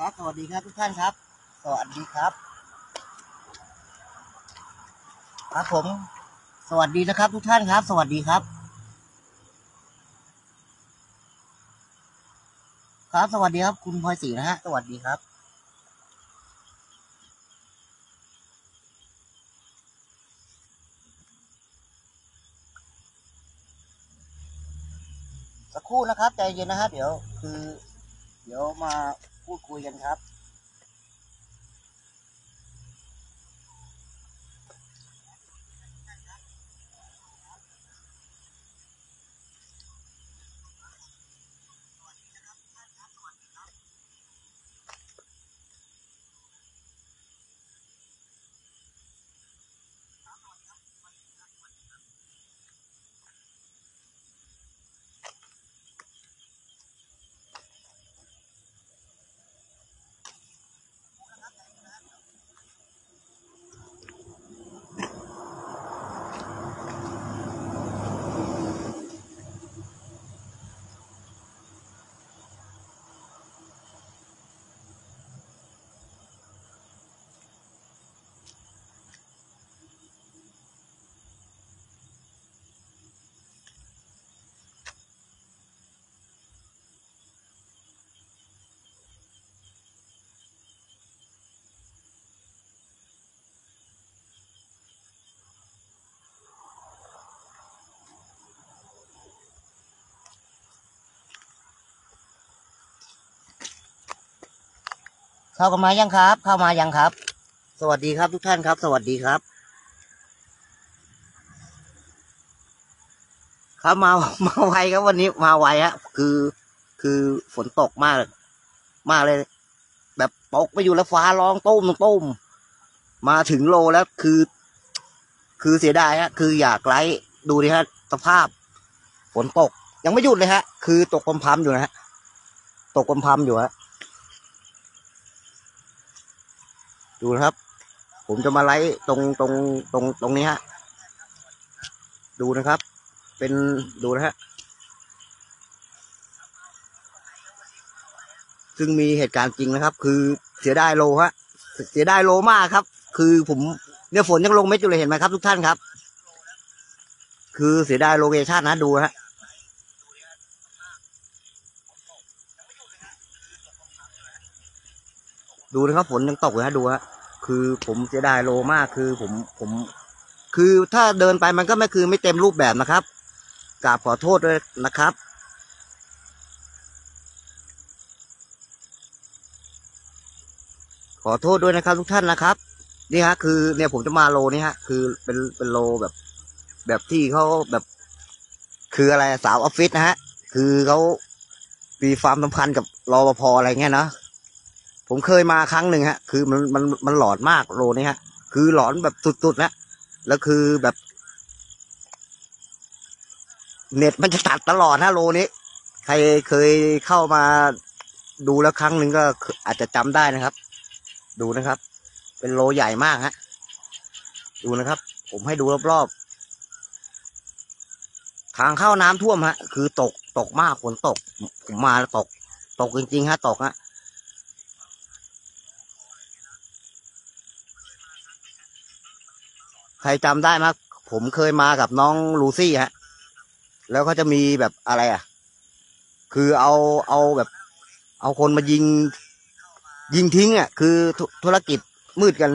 ครับ สวัสดีครับทุกท่านครับ สวัสดีครับ ครับผม สวัสดีนะครับ ทุกท่านครับ สวัสดีครับ ครับสวัสดีครับ คุณพลอยศรีนะฮะ สวัสดีครับสักครู่นะครับใจเย็นนะฮะเดี๋ยวคือ เดี๋ยวมาพูดคุยกันครับ เข้ากันมายังครับ เข้ามายังครับ สวัสดีครับทุกท่านครับ สวัสดีครับ ครับมามาไวครับวันนี้มาไวฮะคือ คือฝนตกมาก มากเลย แบบตกไปอยู่แล้วฟ้าร้องตุ้มตุ้มมาถึงโลแล้วคือ คือเสียดายฮะ คืออยากไลฟ์ดูดิฮะสภาพฝนตกยังไม่หยุดเลยฮะ คือตกพรำๆอยู่นะฮะ ตกพรำๆอยู่ฮะ ดูนะครับ ผมจะมาไลฟ์ตรงตรงตรงตรงนี้ฮะ ดูนะครับ เป็นดูนะฮะ ซึ่งมีเหตุการณ์จริงนะครับ คือเสียดายโลฮะ เสียดายโลมากครับ คือผมเนี่ยฝนยังลงเม็ดอยู่เลยเห็นไหมครับ ทุกท่านครับ คือเสียดายโลเคชั่นนะดูฮะ ดูนะครับฝนยังตกเลยฮะดูฮะคือผมเสียดายโลมากคือผมผม คือถ้าเดินไปมันก็ไม่คือไม่เต็มรูปแบบนะครับกราบขอโทษด้วยนะครับขอโทษด้วยนะครับทุกท่านนะครับ นี่ฮะ คือเนี่ยผมจะมาโลนี่ฮะ คือเป็นเป็นโลแบบ แบบที่เขาแบบ คืออะไรสาวออฟฟิศนะฮะ คือเขามีความสัมพันธ์กับรอปภอะไรเงี้ยเนาะ ผมเคยมาครั้งหนึ่งฮะ คือมันมันมันหลอนมากโลนี้ฮะ คือหลอนแบบสุดๆแล้วแล้วคือแบบ เน็ตมันจะตัดตลอดฮะโลนี้ ใครเคยเข้ามาดูแล้วครั้งหนึ่งก็อาจจะจำได้นะครับ ดูนะครับ เป็นโลใหญ่มากฮะ ดูนะครับ ผมให้ดูรอบๆ ทางเข้าน้ำท่วมฮะ คือตกตกมากฝนตก ผมมาแล้วตก ตกจริงๆฮะ ตกฮะ ใค รจำได้มั้ยผมเคยมากับน้องลูซี่ฮะ แล้วเขาจะมีแบบอะไรอะ คือเอาเอาแบบ เอาคนมายิง ยิงทิ้งอะ คือธุธุรกิจมืดกัน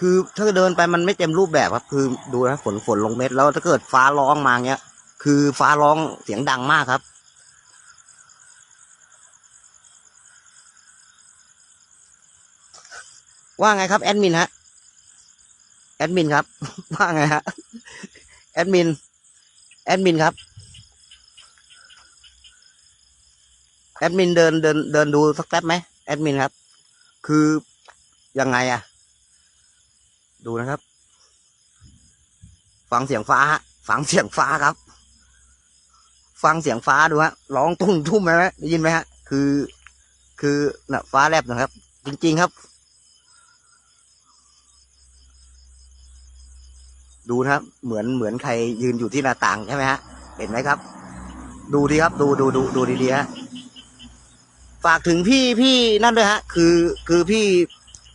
คือถ้าเดินไปมันไม่เต็มรูปแบบครับ คือดูนะฝนฝนลงเม็ดแล้วถ้าเกิดฟ้าร้องมาเงี้ย คือฟ้าร้องเสียงดังมากครับ ว่าไงครับแอดมินฮะ แอดมินครับ ว่าไงฮะ แอดมิน แอดมินครับ แอดมินเดินเดินเดินดูสักแป๊บไหมแอดมินครับ คือยังไงอะดูนะครับ ฟังเสียงฟ้า ฟังเสียงฟ้าครับ ฟังเสียงฟ้าดูฮะร้องตุ้มทุ่มไหมได้ยินไหมฮะ คือ คือน่ะฟ้าแลบนะครับ จริง ๆครับ ดูนะครับ เหมือนเหมือนใครยืนอยู่ที่หน้าต่างใช่ไหมฮะ เห็นไหมครับ ดูดีครับ ดูดูดูดูดีๆฮะฝากถึงพี่พี่นั่นด้วยฮะ คือคือพี่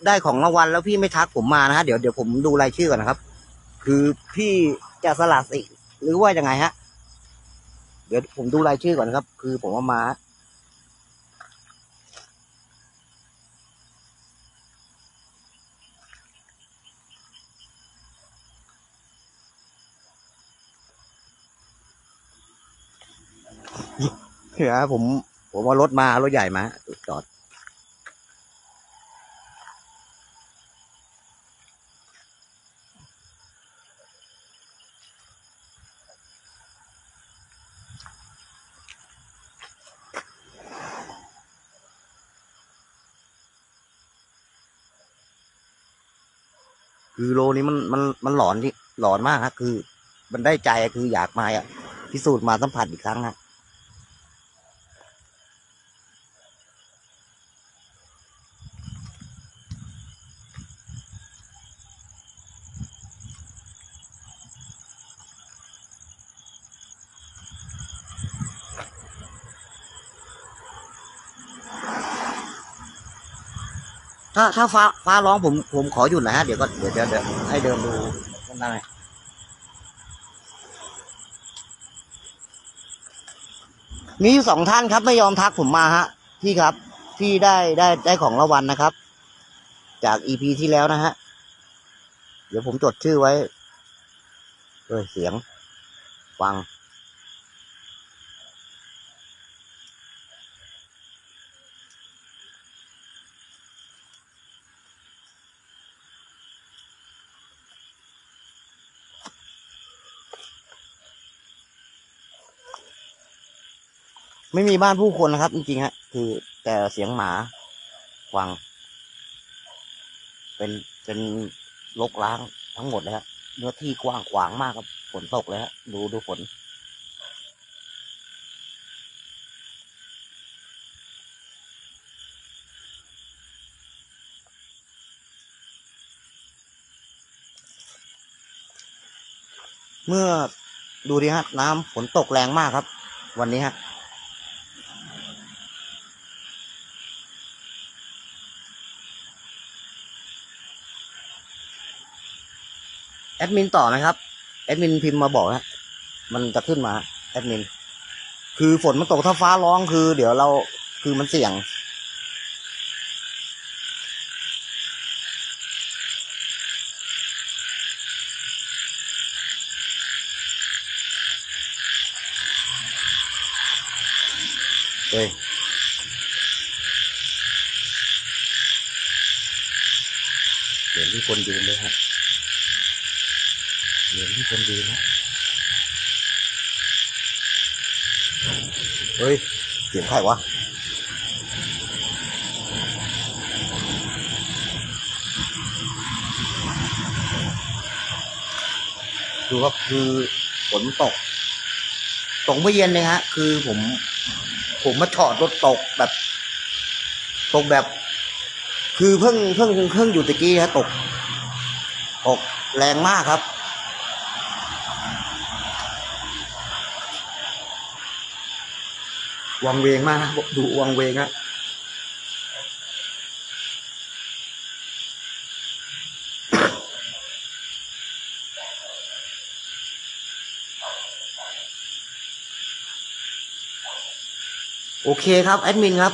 ได้ของรางวัลแล้วพี่ไม่ทักผมมานะฮะเดี๋ยวเดี๋ยวผมดูรายชื่อก่อนนะครับ คือพี่จะสละสิทธิ์หรือว่ายังไงฮะ เดี๋ยวผมดูรายชื่อก่อนนะครับ คือผมว่ามาเนี่ยผม ผมเอารถมา รถใหญ่มาจอด คือโลนี้มันมันมันหลอนที่หลอนมากฮะคือ มันได้ใจอะคืออยากมาอะพิสูจน์มาสัมผัสอีกครั้งฮะ ถ้าถ้าฟ้าฟ้าร้องผมผมขอหยุดนะฮะ เดี๋ยวก็เดี๋ยวเดี๋ยวเดี๋ยวให้เดินดูข้างในมีอยู่สองท่านครับไม่ยอมทักผมมาฮะ พี่ครับ พี่ได้ได้ได้ของรางวัลนะครับ จากอีพีที่แล้วนะฮะ เดี๋ยวผมจดชื่อไว้เออเสียง ฟัง ไม่มีบ้านผู้คนนะครับ จริงๆฮะ คือแต่เสียงหมาฟัง เป็นเป็นลกล้างทั้งหมดเลยฮะเนื้อที่กว้างขวางมากครับฝนตกเลยฮะดูดูฝนเมื่อดูดิฮะ น้ำฝนตกแรงมากครับ วันนี้ฮะ แอดมินต่อไหมครับ แอดมินพิมพ์มาบอกนะมันจะขึ้นมา แอดมิน คือฝนมันตกถ้าฟ้าร้องคือ เดี๋ยวเราคือมันเสี่ยง เฮ้ยเหรียญที่คนยืนเลยครับ เหรียญที่คนยืนนะ เฮ้ยเสียงใครวะดูครับคือฝนตก ตกเมื่อเย็นเลยฮะ คือผม ผมมาถอดรถตกแบบ ตกแบบ คือเพิ่งเพิ่งเพิ่งอยู่ตะกี้ฮะตก ตกแรงมากครับ วังเวงมากนะดูวังเวงอะโอเคครับแอดมินครับ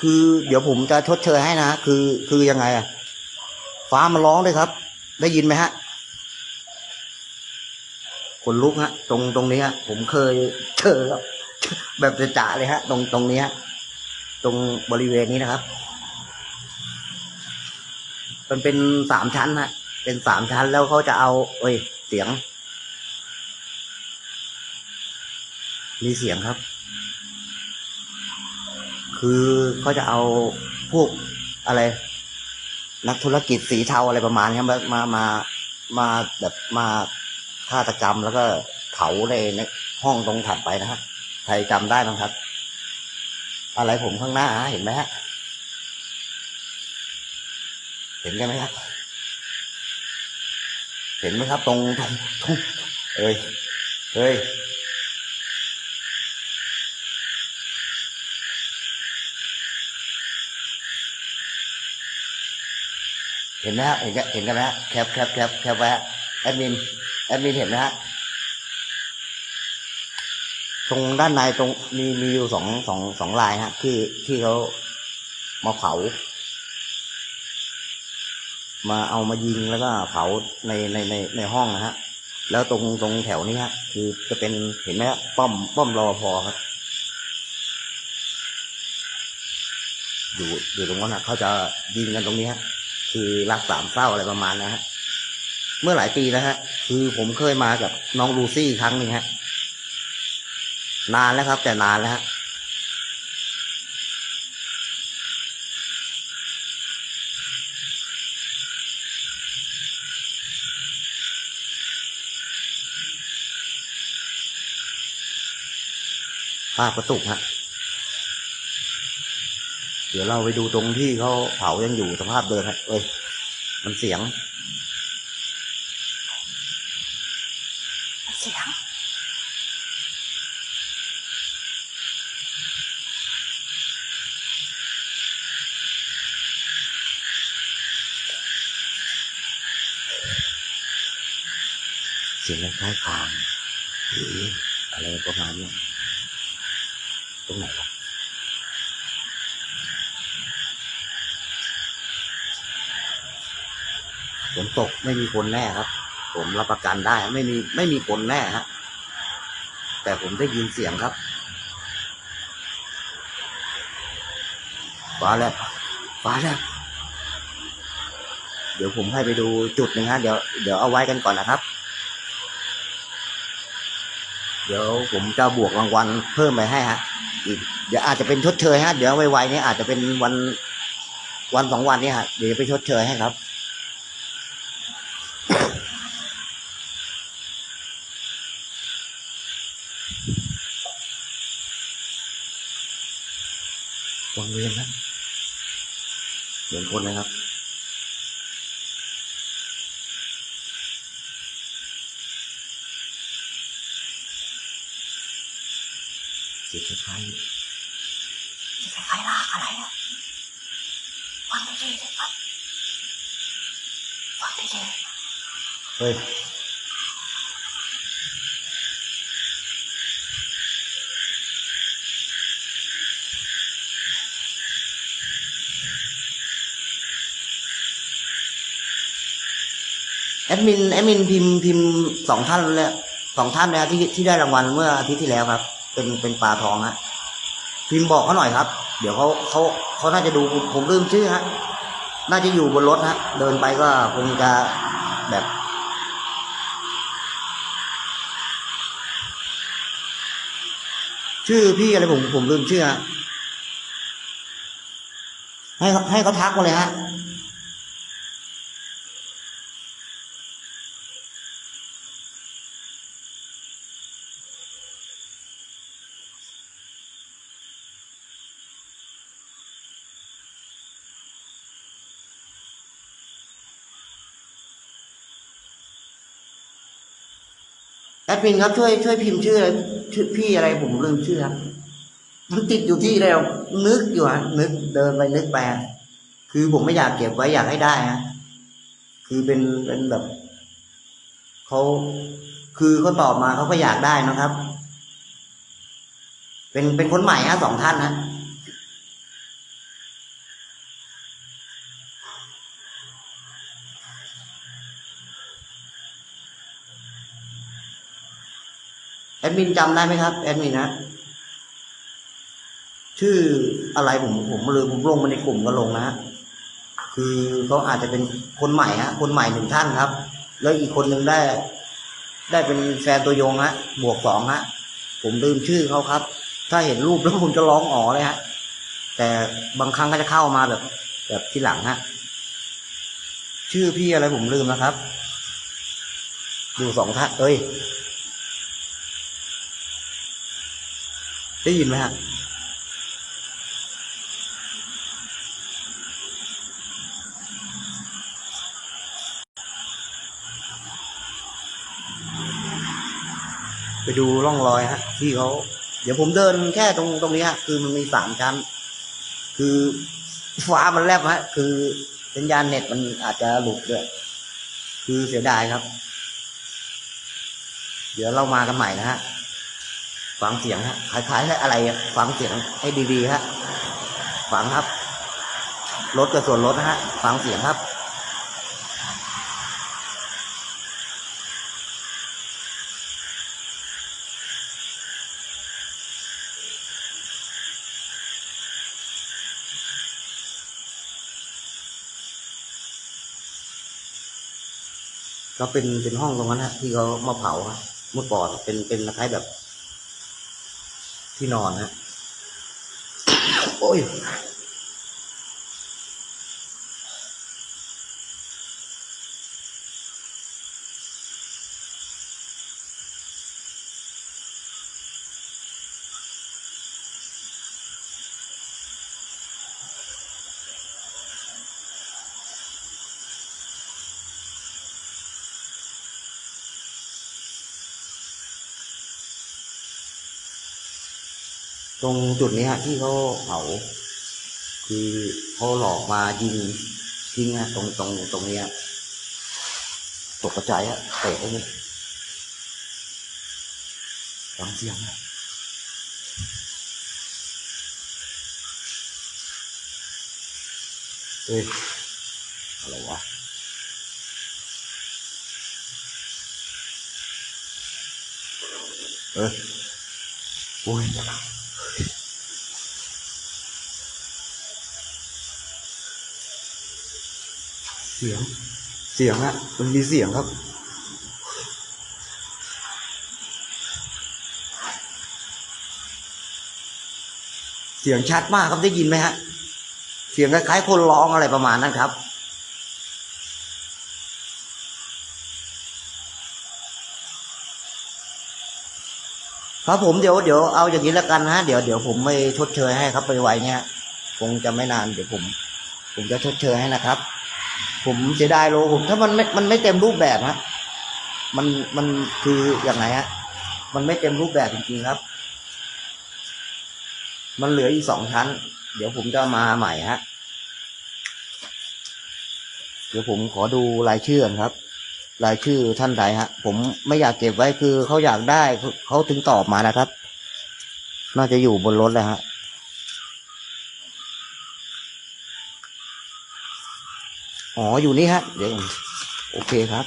คือเดี๋ยวผมจะชดเชยให้นะคือคือยังไงอะฟ้ามันร้องด้วยครับ ได้ยินไหมฮะขนลุกฮะ ตรงตรงนี้ฮะผมเคยเจอครับ แบบจะจ่าเลยฮะ ตรงตรงนี้ฮะตรงบริเวณนี้นะครับ มันเป็นสามชั้นฮะ เป็นสามชั้นแล้วเขาจะเอา เอ้ย เสียง มีเสียงครับ คือเขาจะเอาพวกอะไร นักธุรกิจสีเทาอะไรประมาณนี้มามามามาแบบมาฆาตกรรมแล้วก็เผาในในห้องตรงถัดไปนะฮะ ใครจำได้บ้างครับ อะไรผมข้างหน้าเห็นไหมฮะ เห็นกันไหมครับ เห็นไหมครับ ตรงตรงตรงเอ้ยเฮ้ยเห็นไหมฮะเห็นกันเห็นกันไหมฮะแคปแคปแคปแคปไว้ฮะแอดมินแอดมินเห็นไหมฮะ ตรงด้านในตรงมีมีอยู่สองสองสองลายฮะที่ที่เขามาเผา มาเอามายิงแล้วก็เผาในในในในห้องนะฮะ แล้วตรงตรงแถวนี้ฮะ คือจะเป็นเห็นไหมฮะป้อมป้อมรอพอครับ อยู่อยู่ตรงนั้นนะเขาจะยิงกันตรงนี้ฮะ คือรักสามเศร้าอะไรประมาณนะฮะ เมื่อหลายปีแล้วฮะ คือผมเคยมากับน้องลูซี่ครั้งหนึ่งฮะ นานแล้วครับ แต่นานแล้วฮะภาพกระตุกฮะเดี๋ยวเราไปดูตรงที่เขาเผายังอยู่สภาพเดิมฮะเอ้ย มันเสียง เสียงคล้ายๆคางหรืออะไรประมาณเนี้ยตรงไหนวะฝนตกไม่มีคนแน่ครับ ผมรับประกันได้ ไม่มีไม่มีคนแน่ฮะแต่ผมได้ยินเสียงครับฟ้าแลบฟ้าแลบเดี๋ยวผมให้ไปดูจุดหนึ่งฮะเดี๋ยวเดี๋ยวเอาไว้กันก่อนนะครับ เดี๋ยวผมจะบวกรางวัลเพิ่มไปให้ฮะอีกเดี๋ยวอาจจะเป็นชดเชยฮะ เดี๋ยวไวๆนี้อาจจะเป็นวันวันสองวันนี้ฮะ เดี๋ยวไปชดเชยให้ครับ วังเวียนครับเหมือนคนนะครับ เสียงคล้ายจะคล้ายๆลากอะไรอะฟังดีๆเลยครับฟังดีๆเฮ้ยแอดมินแอดมินพิมพ์พิมพ์สองท่านเลยสองท่านนะที่ที่ได้รางวัลเมื่ออาทิตย์ที่แล้วครับ เป็นเป็นปลาทองฮะพิมพ์บอกเขาหน่อยครับ เดี๋ยวเขาเขาเขาน่าจะดูผมลืมชื่อฮะน่าจะอยู่บนรถฮะเดินไปก็คงจะแบบชื่อพี่อะไรผมผมลืมชื่อฮะให้ให้เขาทักมาเลยฮะ แอดมินครับช่วยช่วยพิมพ์ชื่ออะไรชื่อพี่อะไรผมลืมชื่อครับมันติดอยู่ที่แล้วนึกอยู่ฮะนึกเดินไปนึกไปคือผมไม่อยากเก็บไว้อยากให้ได้ฮะคือเป็นเป็นแบบเขาคือเขาตอบมาเขาก็อยากได้นะครับ เป็นเป็นคนใหม่ฮะสองท่านฮะ แอดมินจำได้ไหมครับ แอดมินนะชื่ออะไรผมผมลืมผมลงมาในกลุ่มก็ลงนะฮะคือเขาอาจจะเป็นคนใหม่ฮะคนใหม่หนึ่งท่านครับ แล้วอีกคนหนึ่งได้ ได้เป็นแฟนตัวยงฮะบวกสองฮะผมลืมชื่อเขาครับ ถ้าเห็นรูปแล้วผมจะร้องอ๋อเลยฮะ แต่บางครั้งก็จะเข้ามาแบบ แบบที่หลังฮะชื่อพี่อะไรผมลืมนะครับ ดูสองท่านเอ้ย ได้ยินไหมฮะไปดูร่องรอยฮะ ที่เขาเดี๋ยวผมเดินแค่ตรงตรงนี้ฮะ คือมันมีสามชั้น คือฟ้ามันแลบฮะ คือสัญญาณเน็ตมันอาจจะหลุดด้วยคือเสียดายครับ เดี๋ยวเรามากันใหม่นะฮะ ฟังเสียงฮะคล้ายๆอะไรฟังเสียงให้ดีๆฮะฟังครับรถกับส่วนรถนะฮะฟังเสียงครับก็เป็นเป็นห้องตรงนั้นฮะที่เขามาเผาเมื่อก่อนเป็นเป็นคล้ายแบบ ที่นอนฮะโอ้ย ตรงจุดนี้ฮะที่เขาเผาคือเขาหลอกมายิงทิ้งฮะตรงตรงตรงนี้ตกกระจายฮะเตะเลยฟังเสียงฮะเอ้ยอะไรวะเอ้ยโอ้ย เสียง เสียงอะมันมีเสียงครับ เสียงชัดมากครับได้ยินไหมฮะ เสียงคล้ายๆคนร้องอะไรประมาณนั้นครับครับผมเดี๋ยวเดี๋ยวเอาอย่างนี้แล้วกันนะเดี๋ยวเดี๋ยวผมไปชดเชยให้ครับไปไวเนี่ยคงจะไม่นานเดี๋ยวผม ผมจะชดเชยให้นะครับ ผมเสียดายโลผมถ้ามันไม่มันไม่เต็มรูปแบบฮะมันมันคืออย่างไรฮะมันไม่เต็มรูปแบบจริงๆครับ มันเหลืออีกสองชั้น เดี๋ยวผมจะมาใหม่ฮะเดี๋ยวผมขอดูรายชื่อครับ รายชื่อท่านใดฮะ ผมไม่อยากเก็บไว้คือเขาอยากได้เขาถึงตอบมานะครับ น่าจะอยู่บนรถเลยฮะ อ๋ออยู่นี่ฮะ เดี๋ยวโอเคครับ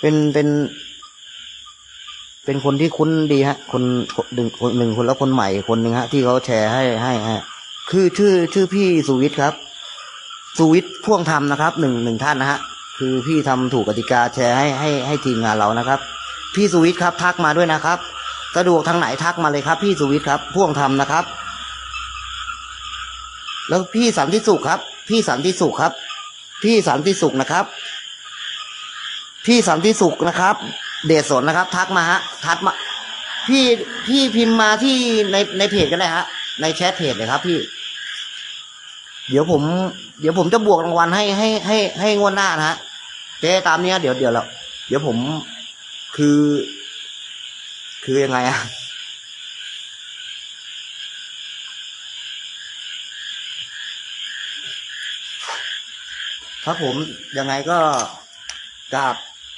เป็นเป็น เป็นคนที่คุ้นดีฮะ คนหนึ่งคนหนึ่งคนแล้วคนใหม่คนหนึ่งฮะ ที่เขาแชร์ให้ให้ฮะคือชื่อชื่อพี่สุวิทย์ครับ สุวิทย์พ่วงธรรมนะครับหนึ่งหนึ่งท่านนะฮะ คือพี่ทำถูกกติกาแชร์ให้ให้ให้ทีมงานเรานะครับ พี่สุวิทย์ครับ ทักมาด้วยนะครับ สะดวกทางไหนทักมาเลยครับ พี่สุวิทย์ครับ พ่วงธรรมนะครับ แล้วพี่สันติสุขครับ พี่สันติสุขครับ พี่สันติสุขนะครับ พี่สันติสุขนะครับ เดชสนนะครับ ทักมาฮะทักมา พี่พี่พิมพ์มาที่ในในเพจก็ได้ฮะ ในแชทเพจเลยครับ พี่ เดี๋ยวผม เดี๋ยวผมจะบวกรางวัลให้ให้ให้ให้งวดหน้านะฮะเจ๊ตามเนี้ยเดี๋ยวเดี๋ยวเราเดี๋ยวผมคือ คือยังไงอะ ครับผมยังไงก็กราบ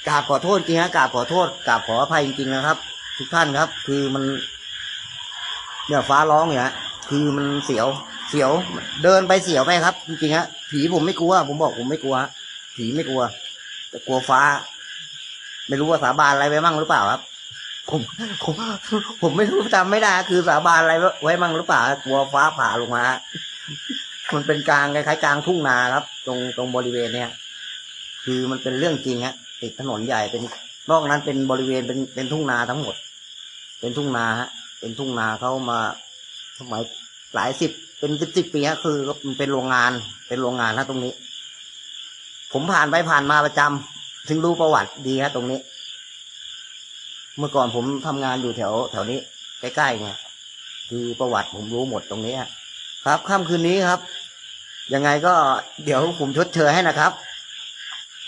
กราบขอโทษจริงฮะกราบขอโทษกราบขออภัยจริงๆนะครับ ทุกท่านครับ คือมันเนี่ยฟ้าร้องเนี่ย คือมันเสียวเสียว เดินไปเสียวไปครับ จริงๆฮะผีผมไม่กลัว ผมบอกผมไม่กลัวผีไม่กลัว แต่กลัวฟ้า ไม่รู้ว่าสาบานอะไรไว้มั่งหรือเปล่าครับ ผมผมผมไม่รู้จำไม่ได้คือสาบานอะไรไว้มั่งหรือเปล่ากลัวฟ้าผ่าลงมา มันเป็นกลางคล้ายๆกลางทุ่งนาครับ ตรงตรงบริเวณเนี้ยคือมันเป็นเรื่องจริงฮะติดถนนใหญ่เป็นนอกนั้นเป็นบริเวณเป็นเป็นทุ่งนาทั้งหมด เป็นทุ่งนาฮะ เป็นทุ่งนาเขามาสมัยหลายสิบเป็นสิบสิบปีฮะคือมันเป็นโรงงาน เป็นโรงงานฮะตรงนี้ ผมผ่านไปผ่านมาประจำถึงรู้ประวัติดีฮะตรงนี้ เมื่อก่อนผมทำงานอยู่แถว แถวนี้ใกล้ๆไงคือประวัติผมรู้หมดตรงนี้ครับค่ำคืนนี้ครับ ยังไงก็เดี๋ยวผมชดเชยให้นะครับ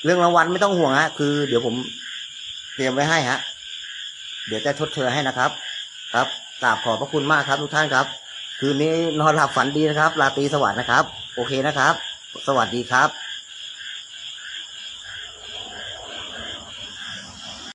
เรื่องรางวัลไม่ต้องห่วงฮะคือ เดี๋ยวผมเตรียมไว้ให้ฮะเดี๋ยวจะชดเชยให้นะครับ ครับกราบขอบพระคุณมากครับทุกท่านครับ คืนนี้นอนหลับฝันดีนะครับราตรีสวัสดิ์นะครับ โอเคนะครับ สวัสดีครับ